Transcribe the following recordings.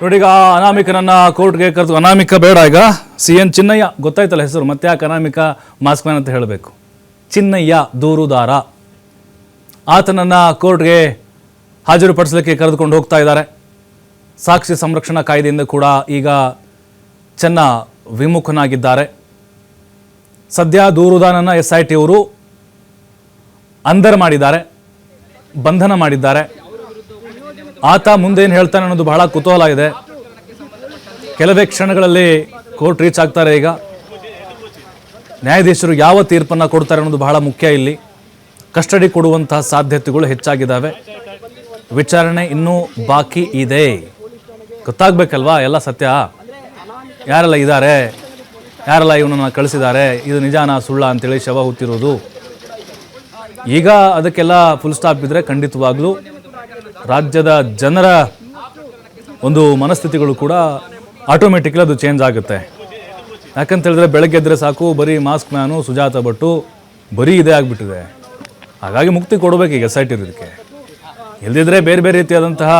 ನೋಡಿ ಈಗ ಅನಾಮಿಕನನ್ನ ಕೋರ್ಟ್ಗೆ ಕರೆದು ಅನಾಮಿಕ ಬೇಡ ಈಗ. ಸಿ ಎನ್ ಚಿನ್ನಯ್ಯ ಗೊತ್ತಾಯ್ತಲ್ಲ ಹೆಸರು, ಮತ್ತೆ ಯಾಕೆ ಅನಾಮಿಕ ಮಾಸ್ಕ್ ಮ್ಯಾನ್ ಅಂತ ಹೇಳಬೇಕು? ಚಿನ್ನಯ್ಯ ದೂರುದಾರ. ಆತನನ್ನ ಕೋರ್ಟ್ಗೆ ಹಾಜರುಪಡಿಸಲಿಕ್ಕೆ ಕರೆದುಕೊಂಡು ಹೋಗ್ತಾ ಇದ್ದಾರೆ. ಸಾಕ್ಷಿ ಸಂರಕ್ಷಣಾ ಕಾಯ್ದೆಯಿಂದ ಕೂಡ ಈಗ ಚೆನ್ನ ವಿಮುಖನಾಗಿದ್ದಾರೆ. ಸದ್ಯ ದೂರುದಾನನ ಎಸ್ ಐ ಟಿಯವರು ಅಂದರ್ ಮಾಡಿದ್ದಾರೆ, ಬಂಧನ ಮಾಡಿದ್ದಾರೆ. ಆತ ಏನು ಹೇಳ್ತಾನೆ ಅನ್ನೋದು ಬಹಳ ಕುತೂಹಲ ಇದೆ. ಕೆಲವೇ ಕ್ಷಣಗಳಲ್ಲಿ ಕೋರ್ಟ್ ರೀಚ್ ಆಗ್ತಾರೆ ಈಗ. ನ್ಯಾಯಾಧೀಶರು ಯಾವ ತೀರ್ಪನ್ನು ಕೊಡ್ತಾರೆ ಅನ್ನೋದು ಬಹಳ ಮುಖ್ಯ ಇಲ್ಲಿ. ಕಸ್ಟಡಿ ಕೊಡುವಂತಹ ಸಾಧ್ಯತೆಗಳು ಹೆಚ್ಚಾಗಿದ್ದಾವೆ. ವಿಚಾರಣೆ ಇನ್ನೂ ಬಾಕಿ ಇದೆ. ಗೊತ್ತಾಗಬೇಕಲ್ವಾ ಎಲ್ಲ ಸತ್ಯ? ಯಾರೆಲ್ಲ ಇದ್ದಾರೆ? ಯಾರೆಲ್ಲ ಇವನನ್ನು ಕಳಿಸಿದ್ದಾರೆ? ಇದು ನಿಜಾನ ಸುಳ್ಳ ಅಂತೇಳಿ ಶವ ಹುತ್ತಿರೋದು. ಈಗ ಅದಕ್ಕೆಲ್ಲ ಫುಲ್ ಸ್ಟಾಪ್ ಇದ್ದರೆ ಖಂಡಿತವಾಗ್ಲೂ ರಾಜ್ಯದ ಜನರ ಒಂದು ಮನಸ್ಥಿತಿಗಳು ಕೂಡ ಆಟೋಮೆಟಿಕ್ಲಿ ಅದು ಚೇಂಜ್ ಆಗುತ್ತೆ. ಯಾಕಂತ ಹೇಳಿದ್ರೆ ಬೆಳಗ್ಗೆ ಎದ್ದರೆ ಸಾಕು, ಬರೀ ಮಾಸ್ಕ್ ಮ್ಯಾನು ಸುಜಾತ ಭಟ್ಟು, ಬರೀ ಇದೇ ಆಗಿಬಿಟ್ಟಿದೆ. ಹಾಗಾಗಿ ಮುಕ್ತಿ ಕೊಡಬೇಕು ಈಗ ಎಸ್ ಐ ಟಿ ಇದಕ್ಕೆ ಇಲ್ದಿದ್ರೆ ಬೇರೆ ಬೇರೆ ರೀತಿಯಾದಂತಹ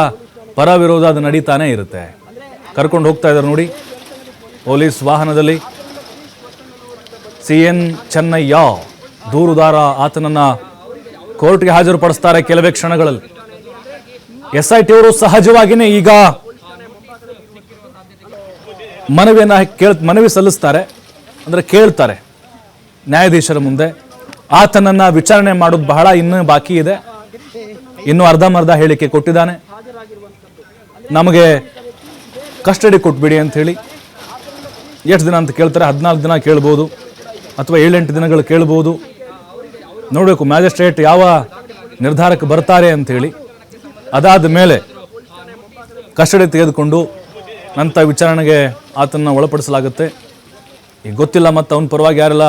ಪರ ವಿರೋಧ ಅದು ನಡೀತಾನೆ ಇರುತ್ತೆ. ಕರ್ಕೊಂಡು ಹೋಗ್ತಾ ಇದ್ದಾರೆ ನೋಡಿ. ಪೊಲೀಸ್ ವಾಹನದಲ್ಲಿ ಸಿ ಎನ್ ಚೆನ್ನಯ್ಯ ದೂರುದಾರ ಆತನನ್ನು ಕೋರ್ಟ್ಗೆ ಹಾಜರುಪಡಿಸ್ತಾರೆ ಕೆಲವೇ ಕ್ಷಣಗಳಲ್ಲಿ. ಎಸ್ ಐ ಟಿ ಅವರು ಸಹಜವಾಗಿಯೇ ಈಗ ಮನವಿಯನ್ನು ಕೇಳ, ಮನವಿ ಸಲ್ಲಿಸ್ತಾರೆ. ಅಂದರೆ ಕೇಳ್ತಾರೆ. ನ್ಯಾಯಾಧೀಶರ ಮುಂದೆ. ಆತನನ್ನು ವಿಚಾರಣೆ ಮಾಡೋದು ಬಹಳ ಇನ್ನೂ ಬಾಕಿ ಇದೆ. ಇನ್ನು ಅರ್ಧಮರ್ಧ ಹೇಳಿಕೆ ಕೊಟ್ಟಿದ್ದಾನೆ. ನಮಗೆ ಕಸ್ಟಡಿ ಕೊಟ್ಬಿಡಿ ಅಂತ ಹೇಳಿ ಎಷ್ಟು ದಿನ ಅಂತ ಕೇಳ್ತಾರೆ? ಹದಿನಾಲ್ಕು ದಿನ ಕೇಳ್ಬೋದು. ಅಥವಾ ಏಳೆಂಟು ದಿನಗಳು ಕೇಳ್ಬೋದು. ನೋಡಬೇಕು, ಮ್ಯಾಜಿಸ್ಟ್ರೇಟ್ ಯಾವ ನಿರ್ಧಾರಕ್ಕೆ ಬರ್ತಾರೆ ಅಂಥೇಳಿ. ಅದಾದ ಮೇಲೆ ಕಸ್ಟಡಿ ತೆಗೆದುಕೊಂಡು ನಂತರ ವಿಚಾರಣೆಗೆ ಆತನ ಒಳಪಡಿಸಲಾಗುತ್ತೆ. ಈಗ ಗೊತ್ತಿಲ್ಲ ಮತ್ತು ಅವನ ಪರವಾಗಿ ಯಾರೆಲ್ಲ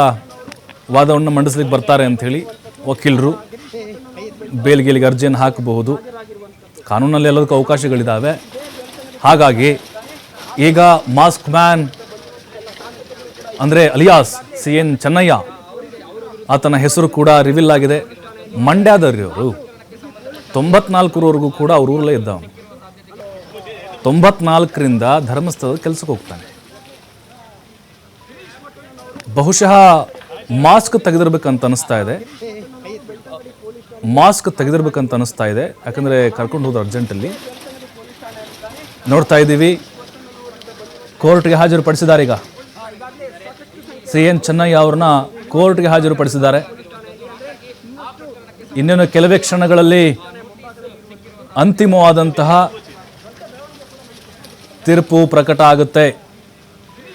ವಾದವನ್ನು ಮಂಡಿಸ್ಲಿಕ್ಕೆ ಬರ್ತಾರೆ ಅಂಥೇಳಿ ವಕೀಲರು ಬೇಲ್ಗೇಲಿಗೆ ಅರ್ಜಿಯನ್ನು ಹಾಕಬಹುದು. ಕಾನೂನಲ್ಲಿ ಎಲ್ಲದಕ್ಕೂ ಅವಕಾಶಗಳಿದ್ದಾವೆ ಹಾಗಾಗಿ ಈಗ ಮಾಸ್ಕ್ ಮ್ಯಾನ್ ಅಂದರೆ ಅಲಿಯಾಸ್ ಸಿ ಎನ್ ಚೆನ್ನಯ್ಯ ಆತನ ಹೆಸರು ಕೂಡ ರಿವೀಲ್ ಆಗಿದೆ. ಮಂಡ್ಯದವ್ರಿ ತೊಂಬತ್ನಾಲ್ಕರವರೆಗೂ ಕೂಡ ಅವ್ರ ಊರಲ್ಲೇ ಇದ್ದವನು ತೊಂಬತ್ನಾಲ್ಕರಿಂದ ಧರ್ಮಸ್ಥಳದ ಕೆಲಸಕ್ಕೆ ಹೋಗ್ತಾನೆ. ಬಹುಶಃ ಮಾಸ್ಕ್ ತೆಗೆದಿರ್ಬೇಕಂತ ಅನಿಸ್ತಾ ಇದೆ. ಮಾಸ್ಕ್ ತೆಗೆದಿರ್ಬೇಕಂತ ಅನಿಸ್ತಾ ಇದೆ. ಯಾಕಂದರೆ ಕರ್ಕೊಂಡು ಹೋದ್ರು ಅರ್ಜೆಂಟಲ್ಲಿ. ನೋಡ್ತಾ ಇದ್ದೀವಿ. ಕೋರ್ಟ್ಗೆ ಹಾಜರುಪಡಿಸಿದ್ದಾರೆ ಈಗ. ಸಿ ಎನ್ ಚೆನ್ನಯ್ಯ ಅವ್ರನ್ನ ಕೋರ್ಟ್ಗೆ ಹಾಜರುಪಡಿಸಿದ್ದಾರೆ. ಇನ್ನೇನು ಕೆಲವೇ ಕ್ಷಣಗಳಲ್ಲಿ ಅಂತಿಮವಾದಂತಹ ತೀರ್ಪು ಪ್ರಕಟ ಆಗುತ್ತೆ.